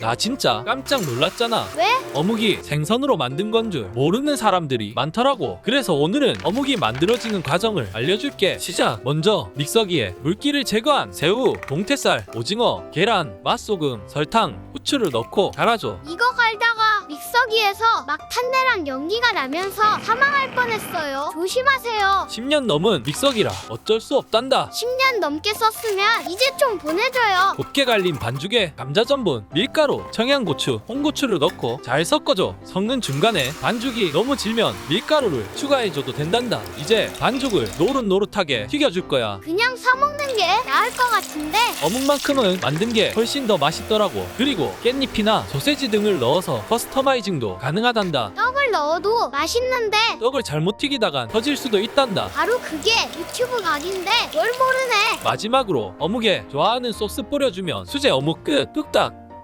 나 진짜 깜짝 놀랐잖아. 왜? 어묵이 생선으로 만든 건 줄 모르는 사람들이 많더라고. 그래서 오늘은 어묵이 만들어지는 과정을 알려줄게. 시작. 먼저 믹서기에 물기를 제거한 새우, 동태살, 오징어, 계란, 맛소금, 설탕, 후추를 넣고 갈아줘. 이거 믹서기에서 막 탄내랑 연기가 나면서 사망할 뻔했어요. 조심하세요. 10년 넘은 믹서기라 어쩔 수 없단다. 10년 넘게 썼으면 이제 좀 보내줘요. 곱게 갈린 반죽에 감자 전분, 밀가루, 청양고추, 홍고추를 넣고 잘 섞어줘. 섞는 중간에 반죽이 너무 질면 밀가루를 추가해줘도 된단다. 이제 반죽을 노릇노릇하게 튀겨줄 거야. 그냥 사 먹는 게 나을 것 같은데 어묵만큼은 만든 게 훨씬 더 맛있더라고. 그리고 깻잎이나 소세지 등을 넣어서 커스터마이징도 가능하단다. 떡을 넣어도 맛있는데 떡을 잘못 튀기다간 터질 수도 있단다. 바로 그게 유튜브 각인데 뭘 모르네. 마지막으로 어묵에 좋아하는 소스 뿌려주면 수제 어묵 끝. 뚝딱.